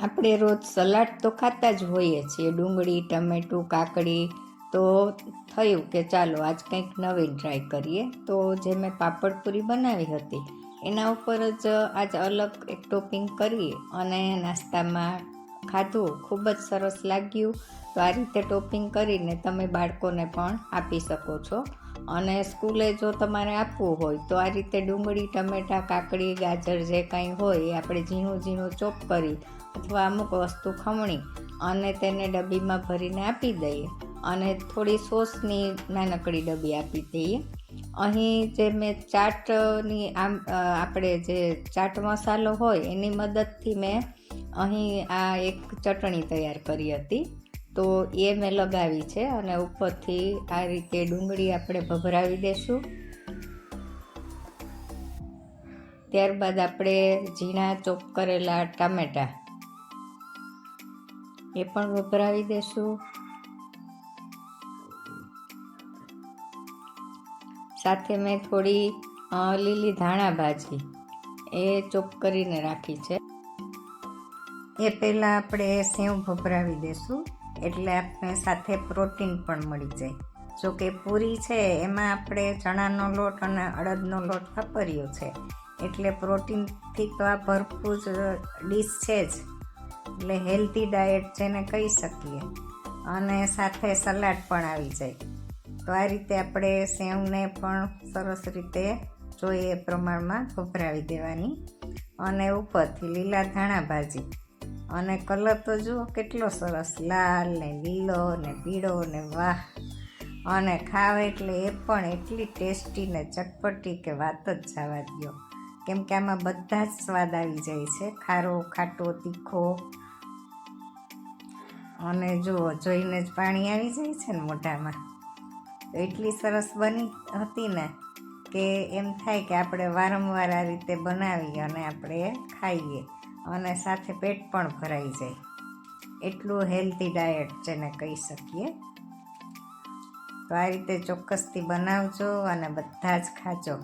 આપણે રોજ સલાડ તો ખાતા જ હોઈએ છીએ. ડુંગળી, ટમેટું, કાકડી તો થયું કે ચાલો આજ કંઈક નવીન ટ્રાય કરીએ. તો જે મેં પાપડ પૂરી બનાવી હતી, એના ઉપર જ આજ અલગ એક ટોપિંગ કરી અને નાસ્તામાં ખાધું. ખૂબ જ સરસ લાગ્યું. તો આ રીતે ટોપિંગ કરીને તમે બાળકોને પણ આપી શકો છો. અને સ્કૂલે જો તમારે આપવું હોય, તો આ રીતે ડુંગળી, ટમેટાં, કાકડી, ગાજર જે કાંઈ હોય એ આપણે ઝીણું ઝીણું ચોપ કરી અથવા અમુક વસ્તુ ખમણી અને તેને ડબ્બીમાં ભરીને આપી દઈએ. અને થોડી સોસની નાનકડી ડબ્બી આપી દઈએ. અહીં જે મેં ચાટની આમ આપણે જે ચાટ મસાલો હોય એની મદદથી મેં અહીં આ એક ચટણી તૈયાર કરી હતી. તો એ મેં લગાવી છે અને ઉપરથી આ રીતે ડુંગળી આપણે ભભરાવી દેશું. ત્યારબાદ આપણે ઝીણા ચોપ કરેલા ટામેટાં એ પણ વપરાવી દેશું. સાથે મેં થોડી લીલી ધાણા ભાજી એ ચોપ કરીને રાખી છે. એ પહેલાં આપણે સેવ ભભરાવી દેશું, એટલે આપણે સાથે પ્રોટીન પણ મળી જાય. જો કે પૂરી છે, એમાં આપણે ચણાનો લોટ અને અડદનો લોટ વાપર્યો છે. એટલે પ્રોટીનથી તો આ ભરપૂર ડીશ છે જ. એટલે હેલ્ધી ડાયટ જેને કહી શકીએ. અને સાથે સલાડ પણ આવી જાય. તો આ રીતે આપણે સેવને પણ સરસ રીતે જોઈએ એ પ્રમાણમાં ભભરાવી દેવાની. અને ઉપરથી લીલા ધાણા ભાજી. અને કલર તો જુઓ કેટલો સરસ, લાલ ને લીલો ને પીળો ને વાહ. અને ખાવ એટલે એ પણ એટલી ટેસ્ટી ને ચટપટી કે વાત જ જવા દો કેમ કે આમાં બધા જ સ્વાદ આવી જાય છે. ખારો, ખાટો, તીખો અને જુઓ જોઈને જ પાણી આવી જાય છે ને મોઢામાં. એટલી સરસ બની હતી ને કે એમ થાય કે આપણે વારંવાર આ રીતે બનાવી અને આપણે ખાઈએ અને સાથે પેટ પણ ભરાઈ જાય. એટલું હેલ્ધી ડાયટ જેને કહી શકીએ. તો આ રીતે ચોક્કસથી બનાવજો અને બધા જ ખાજો.